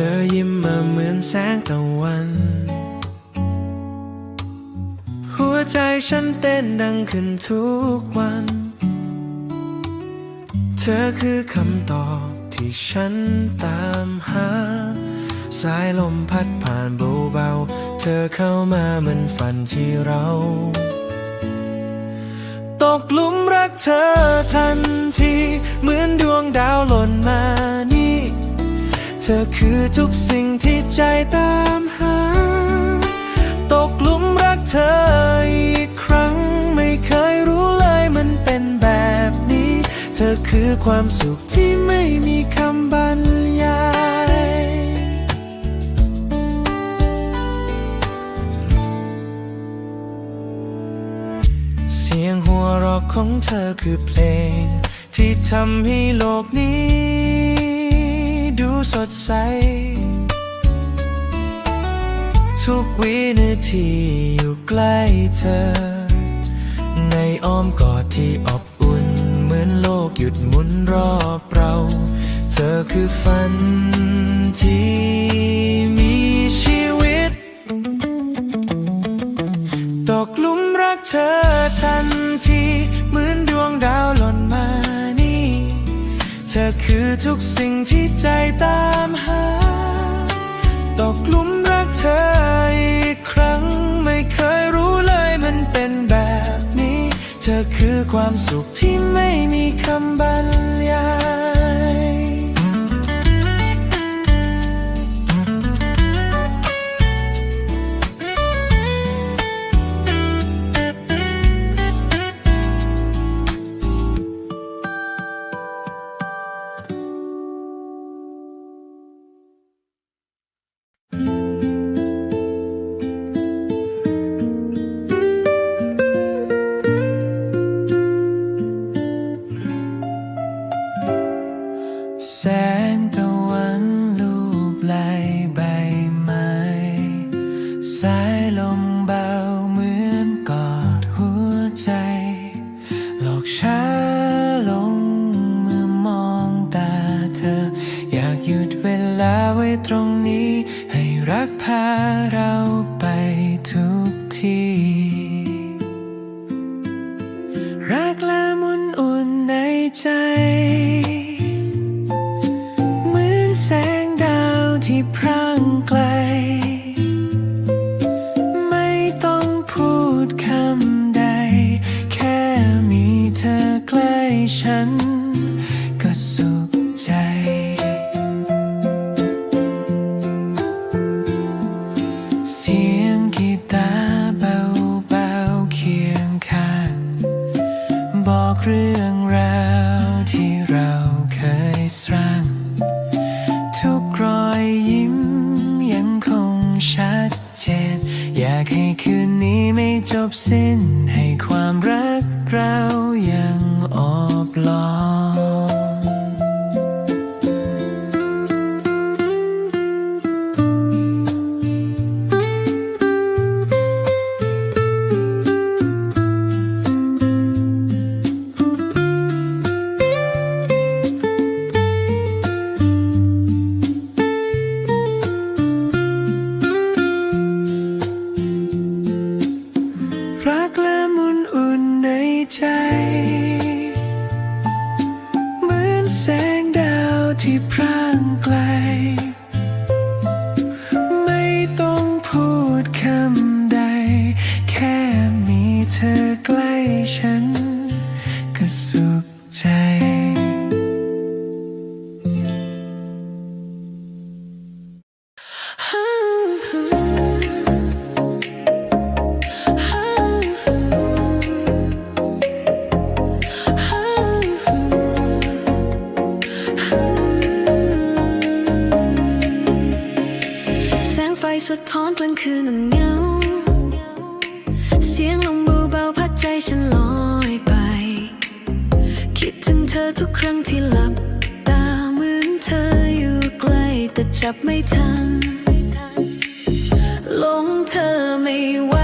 ธอยิ้มมาเหมือนแสงตะวัน หัวใจฉันเต้นดังขึ้นทุกวัน เธอคือคำตอบที่ฉันตามหา สายลมพัดผ่านเบาๆ เธอเข้ามาเหมือนฝันที่เรา ตกหลุมรักเธอทันที เหมือนดวงดาวหล่นมา ธอคือทุกสิ่งที่ใจตามหา ตกหลุมรักเธออีกครั้ง ไม่เคยรู้เลยมันเป็นแบบนี้ เธอคือความสุขที่ไม่มีคำบรรยายเสียงหัวเราะของเธอคือเพลง ที่ทำให้โลกนี้ ดูสดใส ทุกวินาทีอยู่ใกล้เธอ ในอ้อมกอดที่อบอุ่น เหมือนโลกหยุดหมุนรอบเรา เธอคือฝันที่ ทุกสิ่งที่ใจตามหา ตกลุมรักเธออีกครั้ง ไม่เคยรู้เลยมันเป็นแบบนี้ เธอคือความสุขที่ไม่มีคำบรรยาย จบสิ้นให้ความรักเรา ที่พร่างไกล อทุกครั้งที่หลับ ตาเหมือนเธออยู่ใกล้แต่จับไม่ทัน หลงเธอไม่ไหว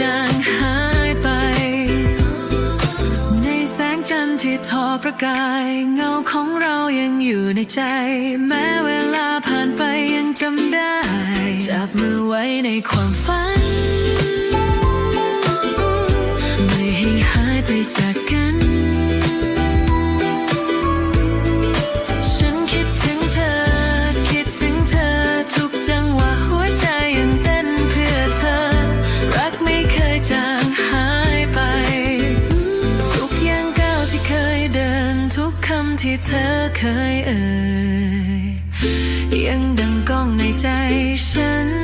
จางหายไป ในแสงจันทร์ที่ทอประกาย เงาของเรายังอยู่ในใจ แม้เวลาผ่านไปยังจำได้ จับมือไว้ในความฝัน ไม่ให้หายไปจากกันฉัน เธอเคยเอ่ยยังดังก้องในใจฉัน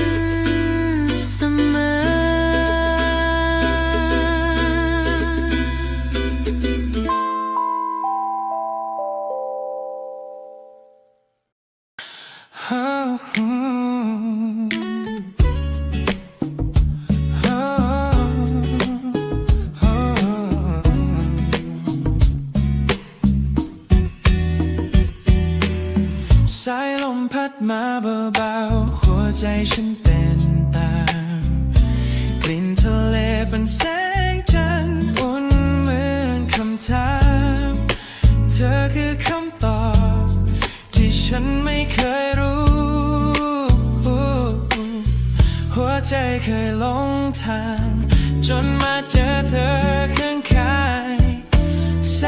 ฉันไม่เคยรู้ หัวใจเคยหลงทาง จนมาเจอเธอข้างกายแส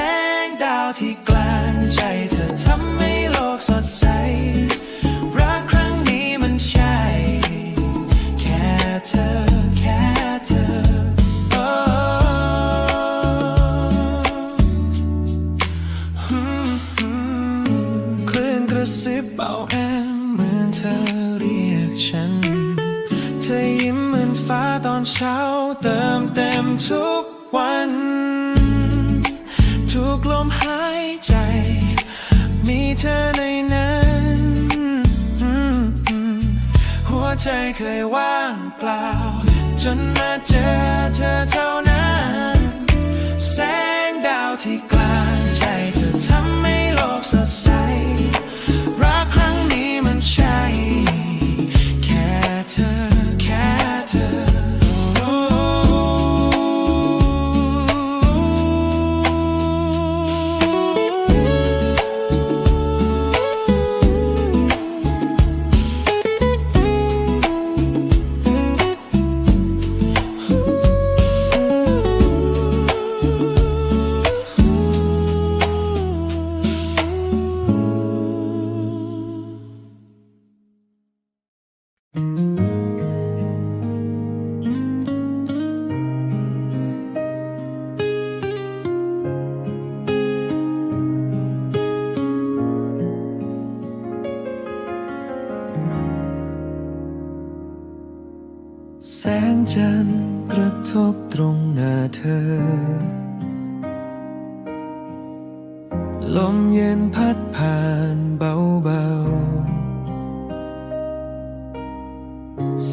งดาวที่กลางใจเธอทำให้โลกสดใส เช้าเติมเต็มทุกวัน ทุกลมหายใจ มีเธอในนั้น หัวใจเคยว่างเปล่า จนมาเจอเธอเท่านั้น แสงดาวที่กลางใจเธอทำให้โลกสดใส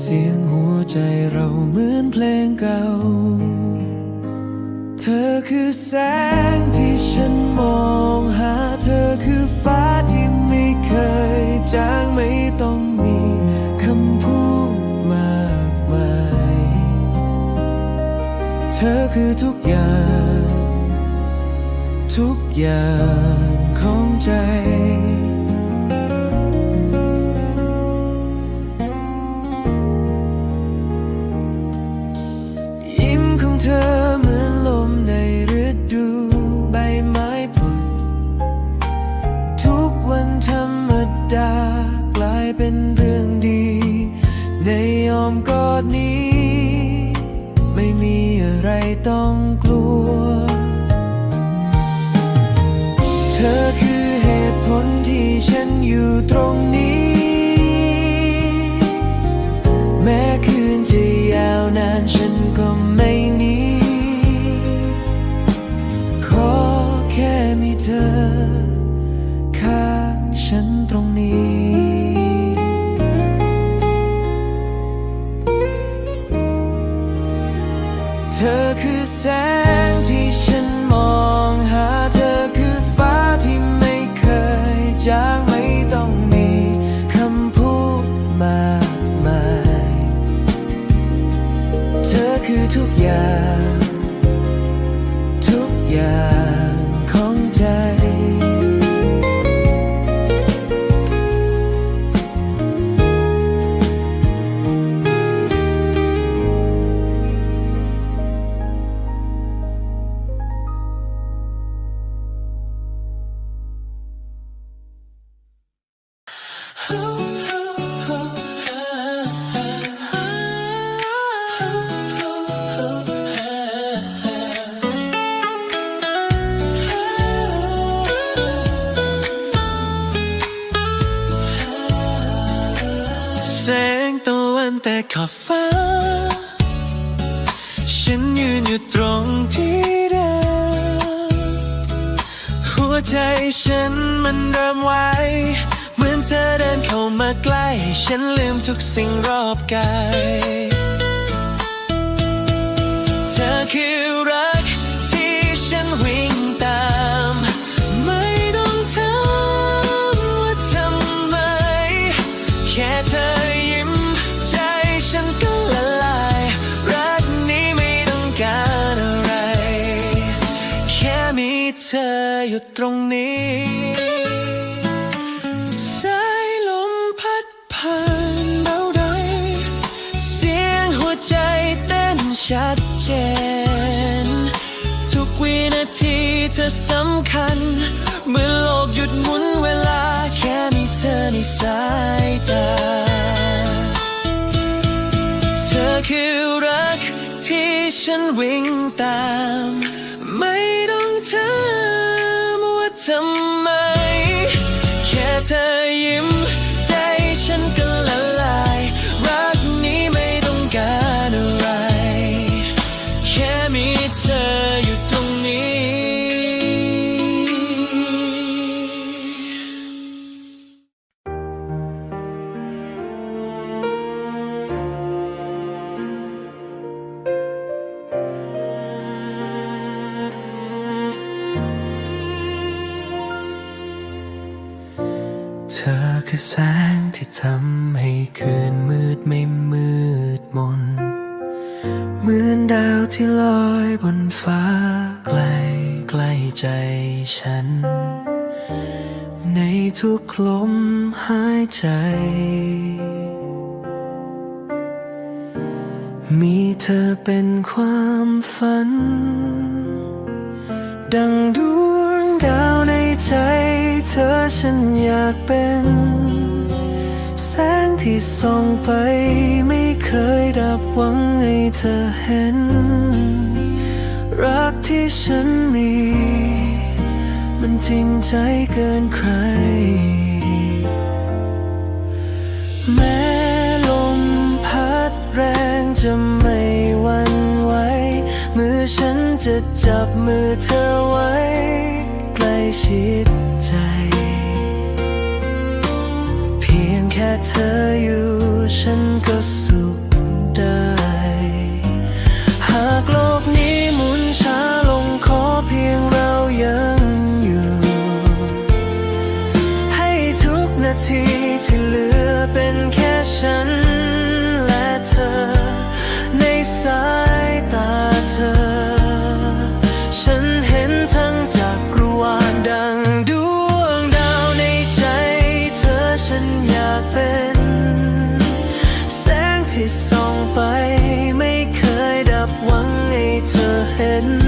เสียงหัวใจเราเหมือนเพลงเก่า เธอคือแสงที่ฉันมองหา เธอคือฟ้าที่ไม่เคยจางไม่ต้องมีคำพูดมากมาย เธอคือทุกอย่าง ทุกอย่างของใจ แต่ขอบฟ้า ฉันยืนอยู่ตรงที่เดิมหัวใจฉันมันเริ่มไหวเหมือนเธอเดินเข้ามาใกล้ ฉันลืมทุกสิ่งรอบกาย เธอคือ อยู่ตรงนี้สายลมพัดผ่านเบาใดเสียงหัวใจเต้นชัดเจน ทุกวินาทีเธอสำคัญ เมื่อโลกหยุดหมุนเวลาแค่มีเธอในสายตา เธอคือรักที่ฉันวิ่งตาม ไม่ต้องถามว่า ทำไม แค่เธอยิ้ม ทุกลมหายใจ มีเธอเป็นความฝัน ดังดวงดาวในใจ เธอฉันอยากเป็น แสงที่ส่องไปไม่เคยดับหวังให้เธอเห็น รักที่ฉันมี จริงใจเกินใคร แม้ลมพัดแรงจะไม่หวั่นไหวมือฉันจะจับมือเธอไว้ ใกล้ชิดใจ เพียงแค่เธออยู่ฉันก็สุข ฉันและเธอ ในสายตาเธอ ฉันเห็นทั้งจากรวาลดังดวงดาวในใจเธอฉันอยากเป็น แสงที่ส่องไปไม่เคยดับหวังให้เธอเห็น